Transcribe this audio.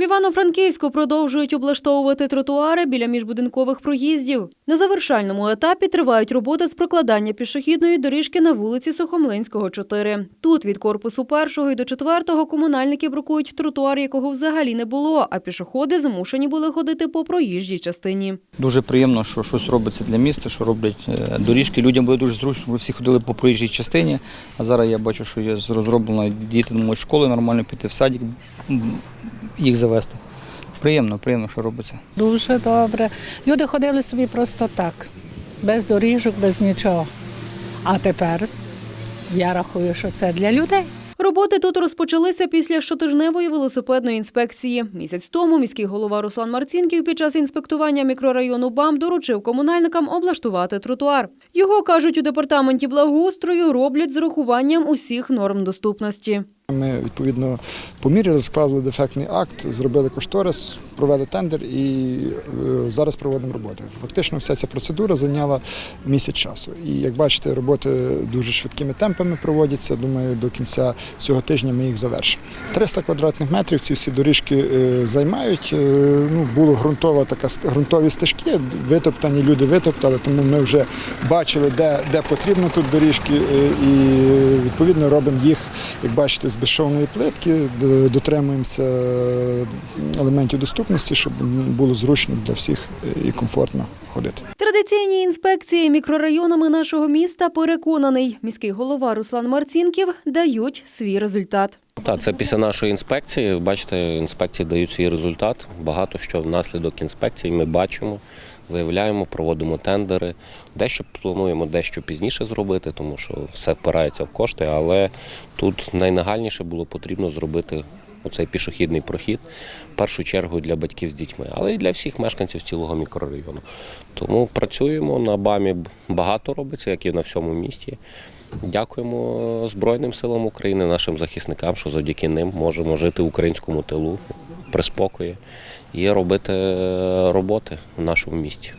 В Івано-Франківську продовжують облаштовувати тротуари біля міжбудинкових проїздів. На завершальному етапі тривають роботи з прокладання пішохідної доріжки на вулиці Сухомлинського, 4. Тут від корпусу першого і до четвертого комунальники брукують тротуар, якого взагалі не було, а пішоходи змушені були ходити по проїжджій частині. Дуже приємно, що щось робиться для міста, що роблять е, доріжки. Людям буде дуже зручно, бо всі ходили по проїжджій частині. А зараз я бачу, що є розроблено, діти можуть школи нормально піти в садик, їх завести. Приємно, приємно, що робиться. Дуже добре. Люди ходили собі просто так, без доріжок, без нічого. А тепер я рахую, що це для людей. Роботи тут розпочалися після щотижневої велосипедної інспекції. Місяць тому міський голова Руслан Марцінків під час інспектування мікрорайону БАМ доручив комунальникам облаштувати тротуар. Його кажуть у департаменті благоустрою роблять з урахуванням усіх норм доступності. Ми відповідно поміряли, склали дефектний акт, зробили кошторис, провели тендер і е, зараз проводимо роботи. Фактично, вся ця процедура зайняла місяць часу. І як бачите, роботи дуже швидкими темпами проводяться. Думаю, до кінця цього тижня ми їх завершимо. 300 квадратних метрів ці всі доріжки е, займають. Е, Ну, було ґрунтова така ґрунтові стежки, витоптані люди витоптали, тому ми вже бачили, де, де потрібно тут доріжки, і відповідно робимо їх, як бачите, з безшовної плитки, дотримуємося елементів доступності, щоб було зручно для всіх і комфортно ходити. Традиційні інспекції мікрорайонами нашого міста переконаний, міський голова Руслан Марцінків дають свій результат. Так, це після нашої інспекції. Бачите, інспекції дають свій результат. Багато що внаслідок інспекції ми бачимо, виявляємо, проводимо тендери. Дещо плануємо дещо пізніше зробити, тому що все впирається в кошти. Але тут найнагальніше було потрібно зробити оцей пішохідний прохід, в першу чергу для батьків з дітьми, але й для всіх мешканців цілого мікрорайону. Тому працюємо на БАМі багато робиться, як і на всьому місті. Дякуємо Збройним силам України, нашим захисникам, що завдяки ним можемо жити в українському тилу при спокої і робити роботи в нашому місті.